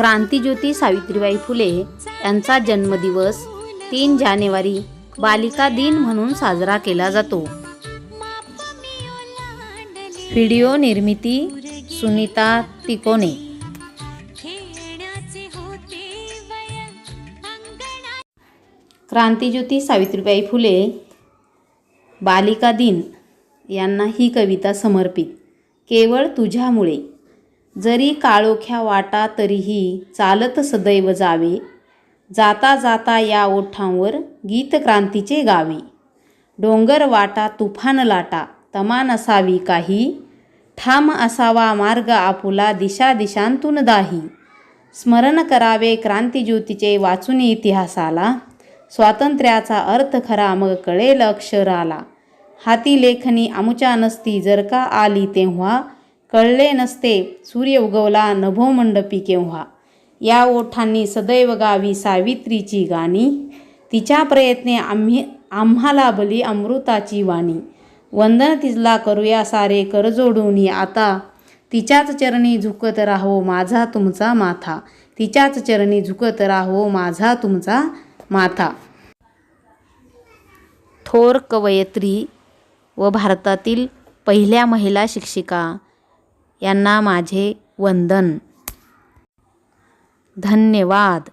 क्रांतीज्योती सावित्रीबाई फुले यांचा जन्मदिवस तीन जानेवारी बालिका दिन म्हणून साजरा केला जातो. व्हिडिओ निर्मिती सुनीता तिकोने. क्रांतीज्योती सावित्रीबाई फुले बालिका दिन यांना ही कविता समर्पित. केवळ तुझ्यामुळे. जरी काळोख्या वाटा तरीही चालत सदैव जावे जाता जाता या ओठांवर गीत क्रांतीचे गावे. डोंगर वाटा तुफान लाटा तमान असावी काही ठाम असावा मार्ग आपुला दिशा दिशांतून दाही. स्मरण करावे क्रांतीज्योतीचे वाचून इतिहासाला स्वातंत्र्याचा अर्थ खरा मग कळेल अक्षराला. हाती लेखनी आमुच्या नसती जर का आली तेव्हा कळले नसते सूर्य उगवला नभोमंडपी केव्हा? या ओठांनी सदैव गावी सावित्रीची गाणी. तिच्या प्रयत्ने आम्ही आम्हाला बली अमृताची वाणी. वंदन तिजला करूया सारे करजोडूनी आता. तिच्याच चरणी झुकत राहो माझा तुमचा माथा. तिच्याच चरणी झुकत राहो माझा तुमचा माथा. थोर कवयित्री व भारतातील पहिल्या महिला शिक्षिका यांना माझे वंदन. धन्यवाद.